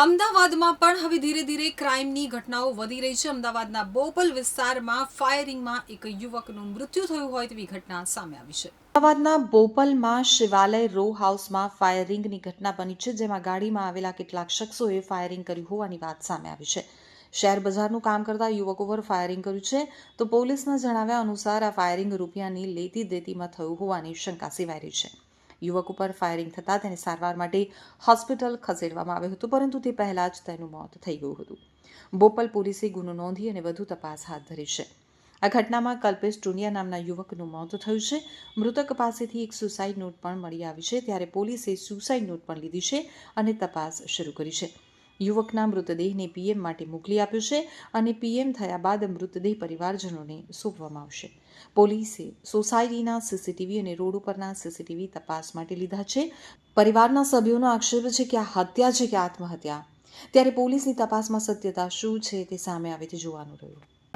અમદાવાદમાં પણ હવે ધીરે ધીરે ક્રાઇમની ઘટનાઓ વધી રહી છે. અમદાવાદના બોપલ વિસ્તારમાં ફાયરિંગમાં એક યુવકનું મૃત્યુ થયું હોય તેવી ઘટના સામે આવી છે. અમદાવાદના બોપલમાં શિવાલય રો હાઉસમાં ફાયરિંગની ઘટના બની છે, જેમાં ગાડીમાં આવેલા કેટલાક શખ્સોએ ફાયરિંગ કર્યું હોવાની વાત સામે આવી છે. શેર બજારનું કામ કરતા યુવકો પર ફાયરિંગ કર્યું છે, તો પોલીસના જણાવ્યા અનુસાર આ ફાયરિંગ રૂપિયાની લેતી દેતીમાં થયું હોવાની શંકા સેવાઈ રહી છે. યુવક ઉપર ફાયરિંગ થતાં તેને સારવાર માટે હોસ્પિટલ ખસેડવામાં આવ્યું હતું, પરંતુ તે પહેલાં જ તેનું મોત થઈ ગયું હતું. બોપલ પોલીસે ગુનો નોંધી અને વધુ તપાસ હાથ ધરી છે. આ ઘટનામાં કલ્પેશ ટુનિયા નામના યુવકનું મોત થયું છે. મૃતક પાસેથી એક સુસાઇડ નોટ પણ મળી આવી છે, ત્યારે પોલીસે સુસાઇડ નોટ પણ લીધી છે અને તપાસ શરૂ કરી છે. યુવકના મૃતદેહને પીએમ માટે મોકલી આપ્યો છે અને પીએમ થયા બાદ મૃતદેહ પરિવારજનોને સોંપવામાં આવશે. પોલીસે સોસાયટીના સીસીટીવી અને રોડ ઉપરના સીસીટીવી તપાસ માટે લીધા છે. પરિવારના સભ્યોનો આક્ષેપ છે કે આ હત્યા છે કે આત્મહત્યા? ત્યારે પોલીસની તપાસમાં સત્યતા શું છે તે સામે આવે તે જોવાનું રહ્યું.